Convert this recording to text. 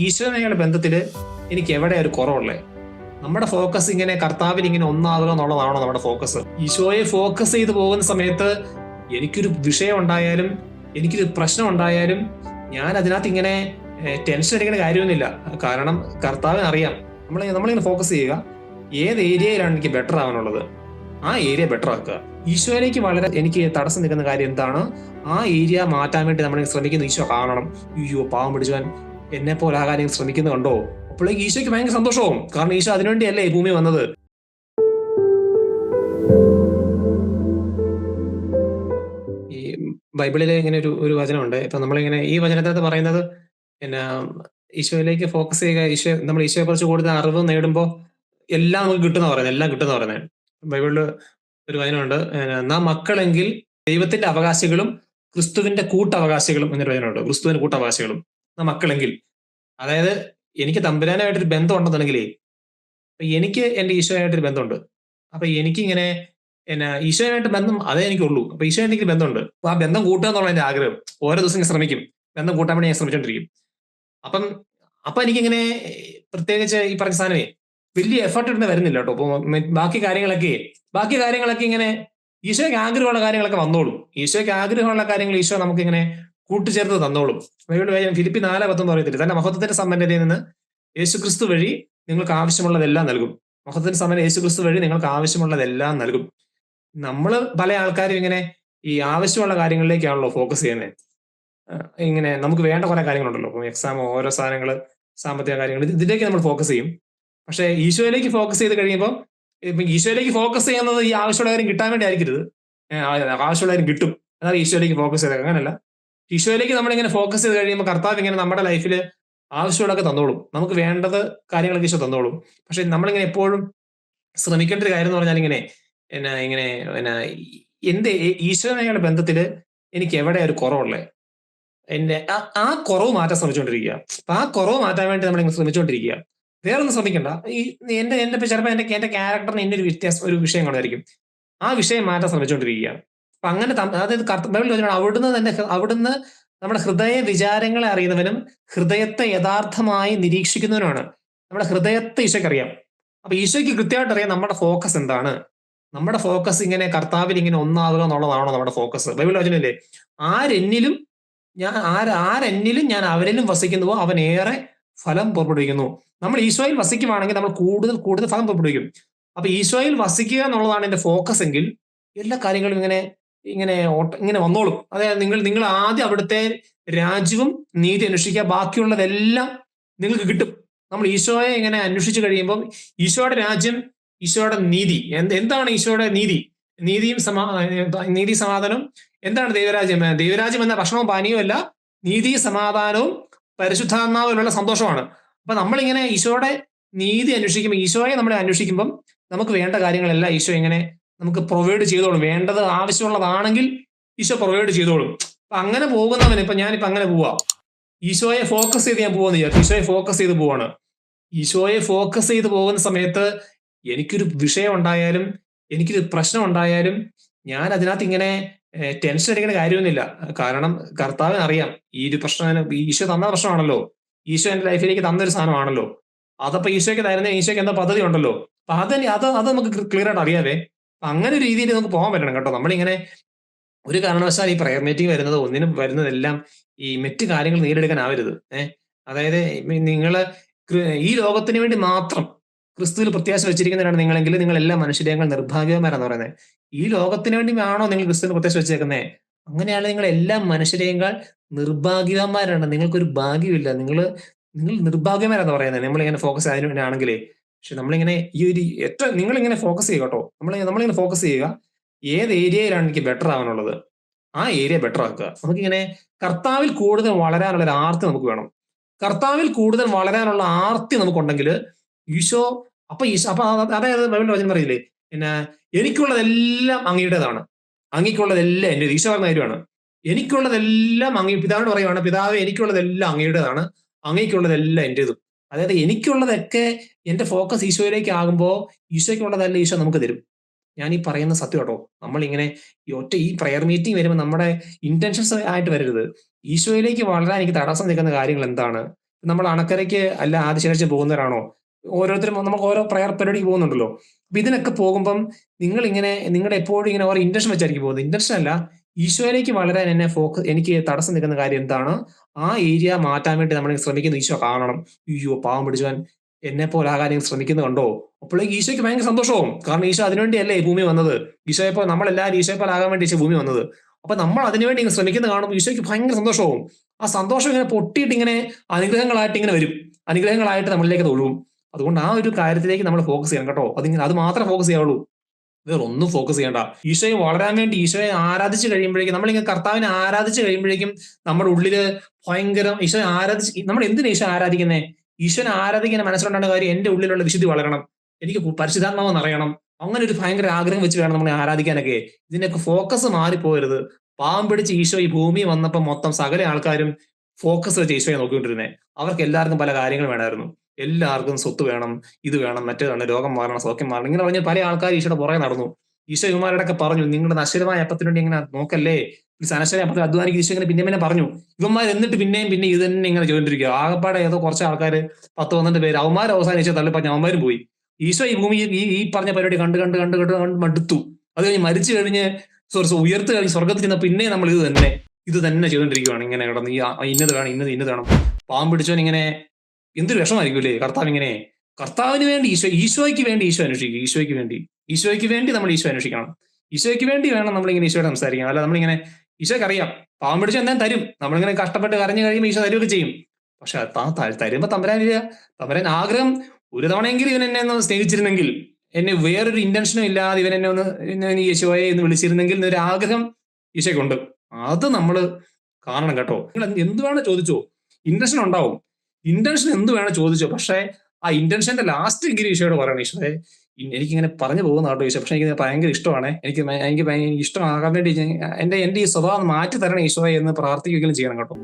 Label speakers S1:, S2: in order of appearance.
S1: ഈശ്വരനായുള്ള ബന്ധത്തിൽ എനിക്ക് എവിടെ ഒരു കുറവുള്ളേ? നമ്മുടെ ഫോക്കസ് ഇങ്ങനെ കർത്താവിൽ ഇങ്ങനെ ഒന്നാകുക എന്നുള്ളതാണോ നമ്മുടെ ഫോക്കസ് ഈശോയെ ഫോക്കസ് ചെയ്ത് പോകുന്ന സമയത്ത് എനിക്കൊരു വിഷയം ഉണ്ടായാലും എനിക്കൊരു പ്രശ്നം ഉണ്ടായാലും ഞാൻ അതിനകത്ത് ഇങ്ങനെ ടെൻഷൻ അടിക്കേണ്ട കാര്യമൊന്നുമില്ല. കാരണം കർത്താവിന് അറിയാം. നമ്മൾ നമ്മളിങ്ങനെ ഫോക്കസ് ചെയ്യുക. ഏത് ഏരിയയിലാണ് എനിക്ക് ബെറ്റർ ആവാനുള്ളത്? ആ ഏരിയ ബെറ്റർ ആക്കുക. ഈശോയിലേക്ക് വളരെ എനിക്ക് തടസ്സം നിൽക്കുന്ന കാര്യം എന്താണ്? ആ ഏരിയ മാറ്റാൻ വേണ്ടി നമ്മൾ ശ്രമിക്കുന്ന. ഈശോ കാണണം. അയ്യോ പാവം പിടിച്ചവൻ എന്നെ പോലെ ആ കാര്യം ശ്രമിക്കുന്നത് കണ്ടോ? അപ്പോഴേക്ക് ഈശോയ്ക്ക് ഭയങ്കര സന്തോഷവും. കാരണം ഈശോ അതിനുവേണ്ടിയല്ലേ ഈ ഭൂമി വന്നത്. ഈ ബൈബിളിലെ ഇങ്ങനെ ഒരു ഒരു വചനമുണ്ട്. ഇപ്പൊ നമ്മളിങ്ങനെ ഈ വചനത്തിനകത്ത് പറയുന്നത് പിന്നെ ഈശോയിലേക്ക് ഫോക്കസ് ചെയ്യുക ഈശോ നമ്മൾ ഈശോയെ കുറിച്ച് കൂടുതൽ അറിവ് നേടുമ്പോൾ എല്ലാം നമുക്ക് കിട്ടുന്ന പറയുന്നത്. എല്ലാം കിട്ടുന്ന പറയുന്നത്. ബൈബിളിൽ ഒരു വചനമുണ്ട്. നാം മക്കളെങ്കിൽ ദൈവത്തിന്റെ അവകാശികളും ക്രിസ്തുവിന്റെ കൂട്ടവകാശികളും എന്നൊരു വചനമുണ്ട്. ക്രിസ്തുവിന്റെ കൂട്ടവകാശികളും. നാം മക്കളെങ്കിൽ അതായത് എനിക്ക് തമ്പുരാനായിട്ടൊരു ബന്ധം ഉണ്ടെന്നുണ്ടെങ്കിലേ എനിക്ക് എന്റെ ഈശോയായിട്ടൊരു ബന്ധമുണ്ട്. അപ്പൊ എനിക്കിങ്ങനെ എന്നാ ഈശോയുമായിട്ട് ബന്ധം അതേ എനിക്കുള്ളൂ. അപ്പൊ ഈശോയായിട്ട് എനിക്ക് ബന്ധമുണ്ട്. അപ്പൊ ആ ബന്ധം കൂട്ടുക എന്നുള്ള എന്റെ ആഗ്രഹം. ഓരോ ദിവസം ഞാൻ ശ്രമിക്കും. ബന്ധം കൂട്ടാൻ വേണ്ടി ഞാൻ ശ്രമിച്ചോണ്ടിരിക്കും. അപ്പം അപ്പൊ എനിക്കിങ്ങനെ പ്രത്യേകിച്ച് ഈ പറഞ്ഞ സാധനമേ വലിയ എഫർട്ട് ഇടുന്ന വരുന്നില്ല കേട്ടോ. അപ്പൊ ബാക്കി കാര്യങ്ങളൊക്കെ ബാക്കി കാര്യങ്ങളൊക്കെ ഇങ്ങനെ ഈശോയ്ക്ക് ആഗ്രഹമുള്ള കാര്യങ്ങളൊക്കെ വന്നോളൂ. ഈശോയ്ക്ക് ആഗ്രഹമുള്ള കാര്യങ്ങൾ ഈശോ നമുക്ക് ഇങ്ങനെ കൂട്ടിച്ചേർത്ത് തന്നോളും. ബൈബിൾ വായിക്കാൻ ഫിലിപ്പി നാല് പത്തൊന്ന് പറയത്തില്ല തന്റെ മഹത്വത്തിന്റെ സമ്പന്നതയിൽ നിന്ന് യേശുക്രിസ്തു വഴി നിങ്ങൾക്ക് ആവശ്യമുള്ളതെല്ലാം നൽകും. മഹത്വത്തിന്റെ സമ്പന്ന യേശുക്രിസ്തു വഴി നിങ്ങൾക്ക് ആവശ്യമുള്ളതെല്ലാം നൽകും. നമ്മൾ പല ആൾക്കാരും ഇങ്ങനെ ഈ ആവശ്യമുള്ള കാര്യങ്ങളിലേക്കാണല്ലോ ഫോക്കസ് ചെയ്യുന്നത്. ഇങ്ങനെ നമുക്ക് വേണ്ട കുറെ കാര്യങ്ങളുണ്ടല്ലോ. ഇപ്പം എക്സാം ഓരോ സാധനങ്ങൾ സാമ്പത്തിക കാര്യങ്ങൾ ഇത് ഇതിലേക്ക് നമ്മൾ ഫോക്കസ് ചെയ്യും. പക്ഷേ ഈശോയിലേക്ക് ഫോക്കസ് ചെയ്ത് കഴിയുമ്പോൾ ഇപ്പം ഈശോയിലേക്ക് ഫോക്കസ് ചെയ്യുന്നത് ഈ ആവശ്യമുള്ള കാര്യം കിട്ടാൻ വേണ്ടി ആയിരിക്കരുത്. ആവശ്യമുള്ള കാര്യം കിട്ടും. അതാണ് ഈശോയിലേക്ക് ഫോക്കസ് ചെയ്തത്. അങ്ങനല്ല. ഈശോയിലേക്ക് നമ്മളിങ്ങനെ ഫോക്കസ് ചെയ്ത് കഴിയുമ്പോൾ കർത്താവ് ഇങ്ങനെ നമ്മുടെ ലൈഫിൽ ആവശ്യമുള്ളതൊക്കെ തന്നോളും. നമുക്ക് വേണ്ടത് കാര്യങ്ങളൊക്കെ ഈശോ തന്നോളും. പക്ഷെ നമ്മളിങ്ങനെ എപ്പോഴും ശ്രമിക്കേണ്ട ഒരു കാര്യം എന്ന് പറഞ്ഞാൽ ഇങ്ങനെ എന്നാ ഇങ്ങനെ എന്നാ എന്റെ ഈശ്വരനായുള്ള ബന്ധത്തിൽ എനിക്ക് എവിടെ ഒരു കുറവുള്ളേ? എന്റെ ആ- കുറവ് മാറ്റാൻ ശ്രമിച്ചുകൊണ്ടിരിക്കുക. അപ്പൊ ആ കുറവ് മാറ്റാൻ വേണ്ടി നമ്മളിങ്ങനെ ശ്രമിച്ചുകൊണ്ടിരിക്കുക. വേറെ ഒന്നും ശ്രമിക്കണ്ട. ഈ എന്റെ എന്റെ ചിലപ്പോൾ എന്റെ എന്റെ ക്യാരക്ടറിന് എന്റെ ഒരു വ്യത്യാസം ഒരു വിഷയം കൊണ്ടായിരിക്കും. ആ വിഷയം മാറ്റാൻ ശ്രമിച്ചുകൊണ്ടിരിക്കുക. അപ്പൊ അങ്ങനെ അതായത് ബൈബിൾ പറഞ്ഞാൽ അവിടുന്ന് തന്നെ അവിടുന്ന് നമ്മുടെ ഹൃദയ വിചാരങ്ങളെ അറിയുന്നവനും ഹൃദയത്തെ യഥാർത്ഥമായി നിരീക്ഷിക്കുന്നവനുമാണ്. നമ്മുടെ ഹൃദയത്തെ ഈശോയ്ക്ക് അറിയാം. അപ്പൊ ഈശോയ്ക്ക് കൃത്യമായിട്ട് അറിയാം നമ്മുടെ ഫോക്കസ് എന്താണ്. നമ്മുടെ ഫോക്കസ് ഇങ്ങനെ കർത്താവിൽ ഇങ്ങനെ ഒന്നാവുക എന്നുള്ളതാണോ നമ്മുടെ ഫോക്കസ്. ബൈബിൾ വചനല്ലേ ആരെന്നിലും ഞാൻ ആര് ആരെന്നിലും ഞാൻ അവരിലും വസിക്കുന്നുവോ അവൻ ഏറെ ഫലം പുറപ്പെടുവിക്കുന്നു. നമ്മൾ ഈശോയിൽ വസിക്കുവാണെങ്കിൽ നമ്മൾ കൂടുതൽ കൂടുതൽ ഫലം പുറപ്പെടുവിക്കും. അപ്പൊ ഈശോയിൽ വസിക്കുക എന്നുള്ളതാണ് എന്റെ ഫോക്കസ് എങ്കിൽ എല്ലാ കാര്യങ്ങളും ഇങ്ങനെ ഇങ്ങനെ ഇങ്ങനെ വന്നോളും. അതായത് നിങ്ങൾ നിങ്ങൾ ആദ്യം അവിടുത്തെ രാജ്യവും നീതി അന്വേഷിക്കുക ബാക്കിയുള്ളതെല്ലാം നിങ്ങൾക്ക് കിട്ടും. നമ്മൾ ഈശോയെ ഇങ്ങനെ അന്വേഷിച്ചു കഴിയുമ്പോൾ ഈശോയുടെ രാജ്യം ഈശോയുടെ നീതി. എന്ത് എന്താണ് ഈശോയുടെ നീതി? നീതിയും സമാ നീതി സമാധാനവും. എന്താണ് ദൈവരാജ്യം? ദൈവരാജ്യം എന്ന ഭക്ഷണവും പാനീയവും അല്ല നീതി സമാധാനവും പരിശുദ്ധാത്മാവിലുള്ള സന്തോഷമാണ് അപ്പൊ നമ്മളിങ്ങനെ ഈശോയുടെ നീതി അന്വേഷിക്കുമ്പോൾ ഈശോയെ നമ്മൾ അന്വേഷിക്കുമ്പം നമുക്ക് വേണ്ട കാര്യങ്ങളെല്ലാം ഈശോ ഇങ്ങനെ നമുക്ക് പ്രൊവൈഡ് ചെയ്തോളും. വേണ്ടത് ആവശ്യമുള്ളതാണെങ്കിൽ ഈശോ പ്രൊവൈഡ് ചെയ്തോളും. അപ്പൊ അങ്ങനെ പോകുന്നവന് ഇപ്പൊ ഞാനിപ്പോ അങ്ങനെ പോവാ. ഈശോയെ ഫോക്കസ് ചെയ്ത് ഞാൻ പോവാന്ന് വിചാരിച്ചു. ഈശോയെ ഫോക്കസ് ചെയ്ത് പോവാണ്. ഈശോയെ ഫോക്കസ് ചെയ്ത് പോകുന്ന സമയത്ത് എനിക്കൊരു വിഷയം ഉണ്ടായാലും എനിക്കൊരു പ്രശ്നം ഉണ്ടായാലും ഞാൻ അതിനകത്ത് ഇങ്ങനെ ടെൻഷൻ അടിക്കേണ്ട കാര്യമൊന്നുമില്ല. കാരണം കർത്താവിന് അറിയാം. ഈ ഒരു പ്രശ്നം ഈശോ തന്ന പ്രശ്നമാണല്ലോ. ഈശോ എന്റെ ലൈഫിലേക്ക് തന്നൊരു സാധനമാണല്ലോ. അതപ്പോ ഈശോയ്ക്ക് തരുന്ന ഈശോയ്ക്ക് എന്താ പദ്ധതി ഉണ്ടല്ലോ. അപ്പൊ അത് അത് അത് നമുക്ക് ക്ലിയർ ആയിട്ട് അറിയാവേ. അങ്ങനെ ഒരു രീതിയിൽ നമുക്ക് പോകാൻ പറ്റണം കേട്ടോ. നമ്മളിങ്ങനെ ഒരു കാരണവശാൽ ഈ പ്രയർ മീറ്റിംഗ് വരുന്നത് ഒന്നിനും വരുന്നതെല്ലാം ഈ മറ്റ് കാര്യങ്ങൾ നേടിയെടുക്കാനാവരുത് ഏഹ് അതായത് നിങ്ങൾ ഈ ലോകത്തിന് വേണ്ടി മാത്രം ക്രിസ്തുവിൽ പ്രത്യാശ വെച്ചിരിക്കുന്നവരാണ് നിങ്ങളെങ്കിൽ നിങ്ങൾ എല്ലാ മനുഷ്യരെയും നിർഭാഗ്യവന്മാരാന്ന് പറയുന്നത്. ഈ ലോകത്തിന് വേണ്ടി ആണോ നിങ്ങൾ ക്രിസ്തുവിന് പ്രത്യാശ വെച്ചേക്കുന്നത് അങ്ങനെയാണ് നിങ്ങൾ എല്ലാ മനുഷ്യരെയും നിർഭാഗ്യവന്മാരാണ്. നിങ്ങൾക്കൊരു ഭാഗ്യമില്ല നിങ്ങൾ നിങ്ങൾ നിർഭാഗ്യമാരാന്ന് പറയുന്നത്. നമ്മളിങ്ങനെ ഫോക്കസ് അതിനു വേണ്ടി ആണെങ്കിലേ പക്ഷെ നമ്മളിങ്ങനെ ഈ ഒരു ഏറ്റവും നിങ്ങളിങ്ങനെ ഫോക്കസ് ചെയ്യുക കേട്ടോ. നമ്മൾ നമ്മളിങ്ങനെ ഫോക്കസ് ചെയ്യുക ഏത് ഏരിയയിലാണ് എനിക്ക് ബെറ്റർ ആവാനുള്ളത്? ആ ഏരിയ ബെറ്റർ ആക്കുക. നമുക്കിങ്ങനെ കർത്താവിൽ കൂടുതൽ വളരാനുള്ള ഒരു ആർത്തി നമുക്ക് വേണം. കർത്താവിൽ കൂടുതൽ വളരാനുള്ള ആർത്തി നമുക്കുണ്ടെങ്കിൽ ഈശോ അപ്പൊ ഈശോ അപ്പൊ അത് അതായത് ബൈബിളിന്റെ വചനം പറയില്ലേ പിന്നെ എനിക്കുള്ളതെല്ലാം അങ്ങയുടേതാണ്. അങ്ങയ്ക്കുള്ളതെല്ലാം എന്റെ ഈശോ പറഞ്ഞ കാര്യമാണ്. എനിക്കുള്ളതെല്ലാം അങ്ങ് പിതാവിനോട് പറയുവാണ് പിതാവ് എനിക്കുള്ളതെല്ലാം അങ്ങയുടേതാണ്. അങ്ങയ്ക്കുള്ളതെല്ലാം എന്റെതും. അതായത് എനിക്കുള്ളതൊക്കെ എന്റെ ഫോക്കസ് ഈശോയിലേക്ക് ആകുമ്പോൾ ഈശോയ്ക്കുള്ളതല്ല ഈശോ നമുക്ക് തരും. ഞാൻ ഈ പറയുന്ന സത്യം കേട്ടോ. നമ്മൾ ഇങ്ങനെ ഈ ഒറ്റ ഈ പ്രയർ മീറ്റിംഗ് വരുമ്പോൾ നമ്മുടെ ഇന്റൻഷൻസ് ആയിട്ട് വരരുത്. ഈശോയിലേക്ക് വളരാൻ എനിക്ക് തടസ്സം നിൽക്കുന്ന കാര്യങ്ങൾ എന്താണ്? നമ്മൾ അണക്കരയ്ക്ക് അല്ല ആദ്യ ശേഷം പോകുന്നവരാണോ? ഓരോരുത്തരും നമുക്ക് ഓരോ പ്രയർ പരിപാടിക്ക് പോകുന്നുണ്ടല്ലോ. അപ്പൊ ഇതിനൊക്കെ പോകുമ്പം നിങ്ങൾ ഇങ്ങനെ നിങ്ങളുടെ എപ്പോഴും ഇങ്ങനെ ഓരോ ഇന്റൻഷൻ വെച്ചായിരിക്കും പോകുന്നത്. ഇന്റൻഷൻ അല്ല ഈശോയിലേക്ക് വളരാൻ എന്നെ ഫോക്കസ് എനിക്ക് തടസ്സം നിൽക്കുന്ന കാര്യം എന്താണ്? ആ ഏരിയ മാറ്റാൻ വേണ്ടി നമ്മൾ ശ്രമിക്കുന്ന ഈശോ കാണണം. അയ്യോ പാവം പിടിച്ചവൻ എന്നെ പോലെ ആകാൻ കാര്യം ശ്രമിക്കുന്നത് കണ്ടോ? അപ്പോഴേക്ക് ഈശോയ്ക്ക് ഭയങ്കര സന്തോഷവും. കാരണം ഈശോ അതിനുവേണ്ടിയല്ലേ ഭൂമി വന്നത്? ഈശോയെ പോലെ നമ്മളെല്ലാവരും ഈശോയെ പോലെ ആകാൻ വേണ്ടി ഭൂമി വന്നത്. അപ്പൊ നമ്മൾ അതിനുവേണ്ടി ഇങ്ങനെ ശ്രമിക്കുന്നത് കാണുമ്പോൾ ഈശോയ്ക്ക് ഭയങ്കര സന്തോഷവും. ആ സന്തോഷം ഇങ്ങനെ പൊട്ടിയിട്ട് ഇങ്ങനെ അനുഗ്രഹങ്ങളായിട്ട് ഇങ്ങനെ വരും. അനുഗ്രഹങ്ങളായിട്ട് നമ്മളിലേക്ക് അത് അതുകൊണ്ട് ആ ഒരു കാര്യത്തിലേക്ക് നമ്മൾ ഫോക്കസ് ചെയ്യണം കേട്ടോ. അതിങ്ങനെ അത് മാത്രം ഫോക്കസ് ചെയ്യാവുള്ളൂ. ഒന്നും ഫോക്കസ് ചെയ്യണ്ട. ഈശോയെ വളരാൻ വേണ്ടി ഈശോയെ ആരാധിച്ച് കഴിയുമ്പോഴേക്കും നമ്മളിങ്ങനെ കർത്താവിനെ ആരാധിച്ച് കഴിയുമ്പോഴേക്കും നമ്മുടെ ഉള്ളിൽ ഭയങ്കരം ഈശോയെ ആരാധിച്ച് നമ്മൾ എന്തിനാ ഈശോ ആരാധിക്കുന്നേ? ഈശോനെ ആരാധിക്കുന്ന മനസ്സിലുണ്ടാകുന്ന കാര്യം എന്റെ ഉള്ളിലുള്ള വിശുദ്ധി വളരണം. എനിക്ക് പരിശുദ്ധാത്മാവ് അറിയണം അങ്ങനെ ഒരു ഭയങ്കര ആഗ്രഹം വെച്ച് വേണം നമ്മളെ ആരാധിക്കാനൊക്കെ. ഇതിനൊക്കെ ഫോക്കസ് മാറിപ്പോയരുത് പാവം പിടിച്ച് ഈശോ ഈ ഭൂമി വന്നപ്പോൾ മൊത്തം സകല ആൾക്കാരും ഫോക്കസ് വെച്ച് ഈശോയെ നോക്കിക്കൊണ്ടിരുന്നേ. അവർക്ക് എല്ലാവർക്കും പല കാര്യങ്ങൾ വേണമായിരുന്നു. എല്ലാവർക്കും സ്വത്ത് വേണം ഇത് വേണം മറ്റേതാണ് രോഗം മാറണം സൗഖ്യം മാറണം ഇങ്ങനെ പറഞ്ഞ് പല ആൾക്കാർ ഈശോയുടെ പുറകെ നടന്നു. ഈശോ ഇവന്മാരോടൊക്കെ പറഞ്ഞു നിങ്ങളുടെ നശ്വരമായ അപ്പത്തിന് വേണ്ടി ഇങ്ങനെ നോക്കല്ലേ? ഈ അനശ്വര അപ്പത്തിൽ അധ്വാനിക്ക് ഈശോ ഇങ്ങനെ പിന്നെ പിന്നെ പറഞ്ഞു. ഇവന്മാർ എന്നിട്ട് പിന്നെയും പിന്നെ ഇത് തന്നെ ഇങ്ങനെ ചോദിച്ചിരിക്കുക ആകപ്പാടെ ഏതോ കുറച്ച് ആൾക്കാർ പത്ത് പന്ത്രണ്ട് പേര് അവന്മാർ അവസാനം ഈശോ തള്ളിപ്പറഞ്ഞ അവന്മാരും പോയി. ഈശോ ഈ ഭൂമി ഈ ഈ പറഞ്ഞ പരിപാടി കണ്ട് കണ്ട് കണ്ട് കണ്ട് കണ്ട് മടുത്തു. അത് കഴിഞ്ഞ് മരിച്ചു കഴിഞ്ഞ് ഉയർത്ത് കഴിഞ്ഞ് സ്വർഗത്തിൽ ചെന്ന പിന്നെ നമ്മൾ ഇത് തന്നെ ഇത് തന്നെ ചെയ്തുകൊണ്ടിരിക്കുകയാണ് ഇങ്ങനെ കിടന്ന് ഈ ഇന്നത് വേണം ഇന്നത് ഇന്നത് വേണം. പാമ്പ് പിടിച്ചവൻ ഇങ്ങനെ എന്തൊരു അല്ലേ കർത്താവ് ഇങ്ങനെ കർത്താവിന് വേണ്ടി ഈശോ ഈശോയ്ക്ക് വേണ്ടി ഈശോ അന്വേഷിക്കും. ഈശോയ്ക്ക് വേണ്ടി. ഈശോയ്ക്ക് വേണ്ടി നമ്മൾ ഈശോ അന്വേഷിക്കണം. ഈശോയ്ക്ക് വേണ്ടി വേണം നമ്മളിങ്ങനെ ഈശോയോട് സംസാരിക്കണം അല്ല നമ്മളിങ്ങനെ ഈശോയ്ക്ക് അറിയാം. പാവം പിടിച്ച് എന്തായാലും തരും. നമ്മളിങ്ങനെ കഷ്ടപ്പെട്ട് കരഞ്ഞു കഴിയുമ്പോൾ ഈശോ തരുമൊക്കെ ചെയ്യും. പക്ഷെ തരുമ്പോ തമ്പരാനില്ല തമ്പരാൻ ആഗ്രഹം ഒരു തവണയെങ്കിലും ഇവൻ എന്നെ ഒന്ന് സ്നേഹിച്ചിരുന്നെങ്കിൽ എന്നെ വേറൊരു ഇന്റൻഷനും ഇല്ലാതെ ഇവൻ എന്നെ ഒന്ന് യേശുവായെ എന്ന് വിളിച്ചിരുന്നെങ്കിൽ എന്നൊരു ആഗ്രഹം ഈശോയ്ക്കുണ്ട്. അത് നമ്മൾ കാണണം കേട്ടോ. നിങ്ങൾ എന്ത് വേണം ചോദിച്ചോ? ഇന്റൻഷൻ ഉണ്ടാവും. ഇന്റൻഷൻ എന്ത് വേണം ചോദിച്ചോ. പക്ഷേ ആ ഇന്റൻഷന്റെ ലാസ്റ്റ് എങ്കിലും ഈശോയോട് പറയണം ഈശോയെ. എനിക്കിങ്ങനെ പറഞ്ഞു പോകുന്ന കേട്ടോ ഈശോ. പക്ഷെ എനിക്ക് ഭയങ്കര ഇഷ്ടമാണ്. എനിക്ക് എനിക്ക് ഇഷ്ടമാകാൻ വേണ്ടി എന്റെ എന്റെ ഈ സ്വഭാവം മാറ്റി തരണം ഈശോയെ എന്ന് പ്രാർത്ഥിക്കുകയും ചെയ്യണം കേട്ടോ.